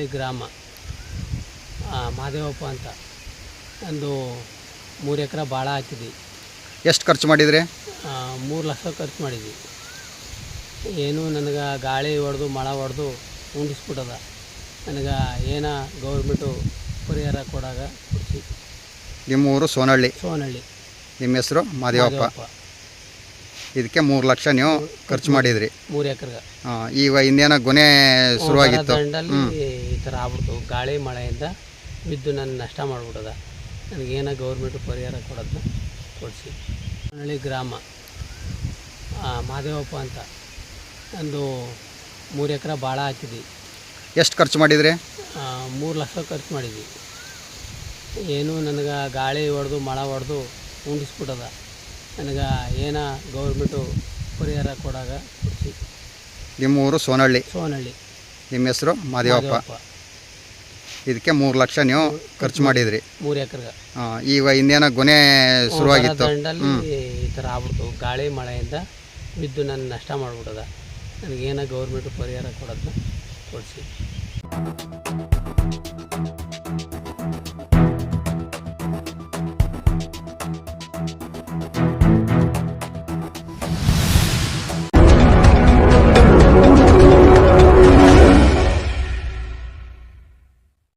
ಹಳ್ಳಿ ಗ್ರಾಮ ಆ, ಮಹಾದೇವಪ್ಪ ಅಂತ ಒಂದು ಮೂರು ಎಕರೆ ಭಾಳ ಹಾಕಿದ್ವಿ. ಎಷ್ಟು ಖರ್ಚು ಮಾಡಿದ್ರಿ? ಮೂರು ಲಕ್ಷ ಖರ್ಚು ಮಾಡಿದ್ವಿ. ಏನು ನನಗೆ ಗಾಳಿ ಹೊಡೆದು ಮಳೆ ಹೊಡೆದು ಉಂಡಿಸ್ಬಿಟ್ಟದ. ನನಗೆ ಏನ ಗೌರ್ಮೆಂಟು ಪರಿಹಾರ ಕೊಡಾಗ ಕೊಡಿಸಿ. ನಿಮ್ಮ ಊರು ಸೋನಹಳ್ಳಿ. ಸೋನಹಳ್ಳಿ. ನಿಮ್ಮ ಹೆಸರು ಮಾದೇವಪ್ಪ. ಇದಕ್ಕೆ ಮೂರು ಲಕ್ಷ ನೀವು ಖರ್ಚು ಮಾಡಿದ್ರಿ. ಮೂರು ಎಕರೆಗೆ. ಈಗ ಇನ್ನೇನೋ ಗೊನೆ ಶುರುವಾಗಿತ್ತು. ದಂಡಲ್ಲಿ ಈ ಥರ ಆಗ್ಬಿಡ್ತು. ಗಾಳಿ ಮಳೆಯಿಂದ ಬಿದ್ದು ನನ್ನ ನಷ್ಟ ಮಾಡಿಬಿಡೋದ ನನಗೇನೋ ಗೌರ್ಮೆಂಟ್ ಪರಿಹಾರ ಕೊಡೋದನ್ನ ಕೊಡಿಸಿ. ಹಳ್ಳಿ ಗ್ರಾಮ ಮಾದೇವಪ್ಪ ಅಂತ ಒಂದು ಮೂರು ಎಕರೆ ಭಾಳ ಹಾಕಿದ್ವಿ. ಎಷ್ಟು ಖರ್ಚು ಮಾಡಿದ್ರಿ? ಮೂರು ಲಕ್ಷ ಖರ್ಚು ಮಾಡಿದ್ವಿ. ಏನು ನನಗೆ ಗಾಳಿ ಹೊಡೆದು ಮಳೆ ಹೊಡೆದು ಉಂಡಿಸ್ಬಿಟ್ಟದ. ನನಗೆ ಏನ ಗೌರ್ಮೆಂಟು ಪರಿಹಾರ ಕೊಡಾಗ ಕೊಡಿಸಿ. ನಿಮ್ಮ ಊರು ಸೋನಹಳ್ಳಿ? ಸೋನಹಳ್ಳಿ. ನಿಮ್ಮ ಹೆಸರು ಮಾದೇವಪ್ಪ. ಇದಕ್ಕೆ ಮೂರು ಲಕ್ಷ ನೀವು ಖರ್ಚು ಮಾಡಿದ್ರಿ. ಮೂರು ಎಕರೆಗೆ. ಆ, ಈಗ ಇನ್ನೇನೋ ಗೊನೆ ಶುರುವಾಗಿತ್ತು. ದಂಡಲ್ಲಿ ಈ ಥರ ಆಗ್ಬಿಡ್ತು. ಗಾಳಿ ಮಳೆಯಿಂದ ಬಿದ್ದು ನನ್ನ ನಷ್ಟ ಮಾಡಿಬಿಟ್ಟದ ನನಗೇನೋ ಗೌರ್ಮೆಂಟ್ ಪರಿಹಾರ ಕೊಡೋದನ್ನ ಕೊಡಿಸಿ.